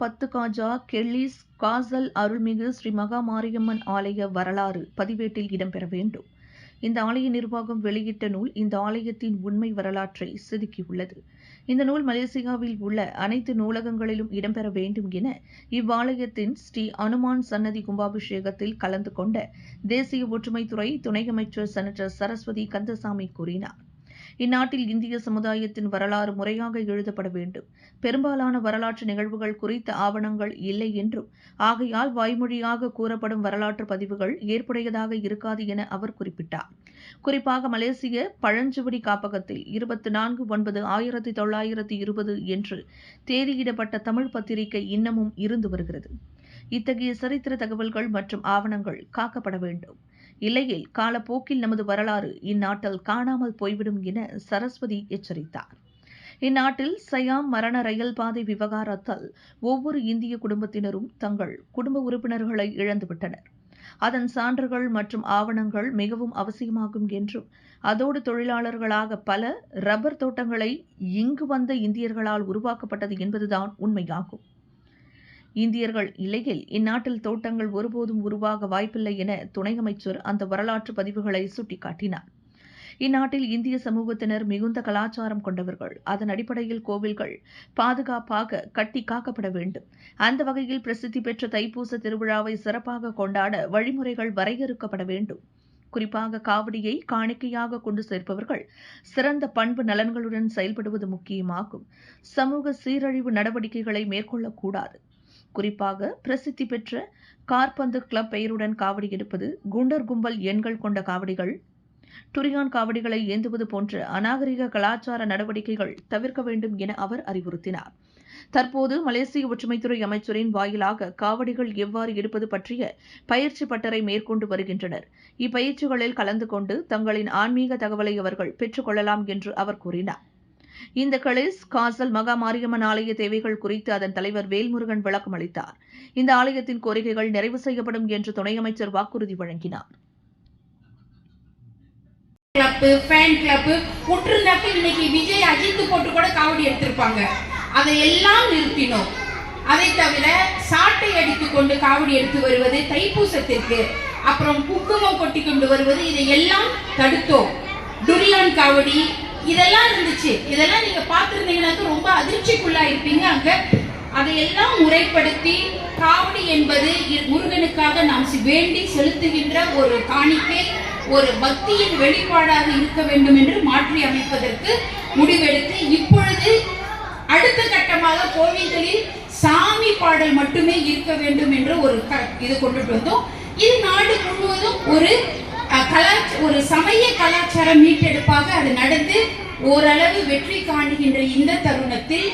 பத்து காஜா கெல்லிஸ் காசல் அருள்மிகு ஸ்ரீ மகா மாரியம்மன் ஆலய வரலாறு பதிவேட்டில் இடம்பெற வேண்டும். இந்த ஆலய நிர்வாகம் வெளியிட்ட நூல் இந்த ஆலயத்தின் உண்மை வரலாற்றை செதுக்கியுள்ளது. இந்த நூல் மலேசியாவில் உள்ள அனைத்து நூலகங்களிலும் இடம்பெற வேண்டும் என இவ்வாலயத்தின் ஸ்ரீ அனுமான் சன்னதி கும்பாபிஷேகத்தில் கலந்து கொண்ட தேசிய ஒற்றுமைத்துறை துணை அமைச்சர் செனட்டர் சரஸ்வதி கந்தசாமி கூறினார். இந்நாட்டில் இந்திய சமுதாயத்தின் வரலாறு முறையாக எழுதப்பட வேண்டும். பெரும்பாலான வரலாற்று நிகழ்வுகள் குறித்த ஆவணங்கள் இல்லை என்றும் ஆகையால் வாய்மொழியாக கூறப்படும் வரலாற்று பதிவுகள் ஏற்புடையதாக இருக்காது என அவர் குறிப்பிட்டார். குறிப்பாக மலேசிய பழஞ்சுவடி காப்பகத்தில் இருபத்தி நான்கு ஒன்பது ஆயிரத்தி தொள்ளாயிரத்தி இருபது என்று தேதியிடப்பட்ட தமிழ் பத்திரிகை இன்னமும் இருந்து வருகிறது. இத்தகைய சரித்திர தகவல்கள் மற்றும் ஆவணங்கள் காக்கப்பட வேண்டும். இல்லையில் காலப்போக்கில் நமது வரலாறு இந்நாட்டில் காணாமல் போய்விடும் என சரஸ்வதி எச்சரித்தார். இந்நாட்டில் சயாம் மரண ரயில் பாதை விவகாரத்தால் ஒவ்வொரு இந்திய குடும்பத்தினரும் தங்கள் குடும்ப உறுப்பினர்களை இழந்துவிட்டனர். அதன் சான்றுகள் மற்றும் ஆவணங்கள் மிகவும் அவசியமாகும் என்றும் அதோடு தொழிலாளர்களாக பல ரப்பர் தோட்டங்களை இங்கு வந்த இந்தியர்களால் உருவாக்கப்பட்டது என்பதுதான் உண்மையாகும். இந்தியர்கள் இல்லையில் இந்நாட்டில் தோட்டங்கள் ஒருபோதும் உருவாக வாய்ப்பில்லை என துணை அமைச்சர் அந்த வரலாற்று பதிவுகளை சுட்டிக்காட்டினார். இந்நாட்டில் இந்திய சமூகத்தினர் மிகுந்த கலாச்சாரம் கொண்டவர்கள். அதன் அடிப்படையில் கோவில்கள் பாதுகாப்பாக கட்டி காக்கப்பட வேண்டும். அந்த வகையில் பிரசித்தி பெற்ற தைப்பூச திருவிழாவை சிறப்பாக கொண்டாட வழிமுறைகள் வரையறுக்கப்பட வேண்டும். குறிப்பாக காவடியை காணிக்கையாக கொண்டு சேர்ப்பவர்கள் சிறந்த பண்பு நலன்களுடன் செயல்படுவது முக்கியமாகும். சமூக சீரழிவு நடவடிக்கைகளை மேற்கொள்ளக்கூடாது. குறிப்பாக பிரசித்தி பெற்ற கார்பந்து கிளப் பெயருடன் காவடி எடுப்பது குண்டர் கும்பல் எண்கள் கொண்ட காவடிகள் டுரியான் காவடிகளை ஏந்துவது போன்ற அநாகரிக கலாச்சார நடவடிக்கைகள் தவிர்க்க வேண்டும் என அவர் அறிவுறுத்தினார். தற்போது மலேசிய ஒற்றுமைத்துறை அமைச்சரின் வாயிலாக காவடிகள் எவ்வாறு எடுப்பது பற்றிய பயிற்சி பட்டறை மேற்கொண்டு வருகின்றனர். இப்பயிற்சிகளில் கலந்து கொண்டு தங்களின் ஆன்மீக தகவலை அவர்கள் பெற்றுக்கொள்ளலாம் என்று அவர் கூறினார். இந்த கலிஸ் காசல் மகா மாரியம்மன் ஆலய தேவைகள் குறித்து அதன் தலைவர் வேல்முருகன் விளக்கம் அளித்தார். இந்த ஆலயத்தின் கோரிக்கைகள் நிறைவு செய்யப்படும் என்று துணை அமைச்சர் வாக்குறுதி வழங்கினார். இன்னைக்கு விஜய் அஜித் போட்டு கூட காவடி எடுத்திருப்பாங்க. அதை எல்லாம் நிறுத்தினோம். அதை தவிர சாட்டை அடித்துக் கொண்டு காவடி எடுத்து வருவது தைப்பூசத்திற்கு அப்புறம் குங்குமம் கொட்டி கொண்டு வருவது இதை எல்லாம் தடுத்தோம். டுரியான் காவடி இதெல்லாம் இருந்துச்சு. இதெல்லாம் நீங்க பார்த்திருந்தீங்கன்னாக்க ரொம்ப அதிர்ச்சிக்குள்ளா இருப்பீங்க அங்க. அதையெல்லாம் முறைப்படுத்தி காவடி என்பது இ- முருகனுக்காக நாம் வேண்டி செலுத்துகின்ற ஒரு காணிக்கை ஒரு பக்தியின் வெளிப்பாடாக இருக்க வேண்டும் என்று மாற்றி அமைப்பதற்கு முடிவெடுத்து இப்பொழுது அடுத்த கட்டமாக கோவில்களில் சாமி பாடல் மட்டுமே இருக்க வேண்டும் என்று ஒரு இது கொண்டுட்டு வந்தோம். இது நாடு முழுவதும் ஒரு கலாச்ச ஒரு சமய கலாச்சார மீட்டெடுப்பாக அது நடந்து ஓரளவு வெற்றி காணுகின்ற இந்த தருணத்தில்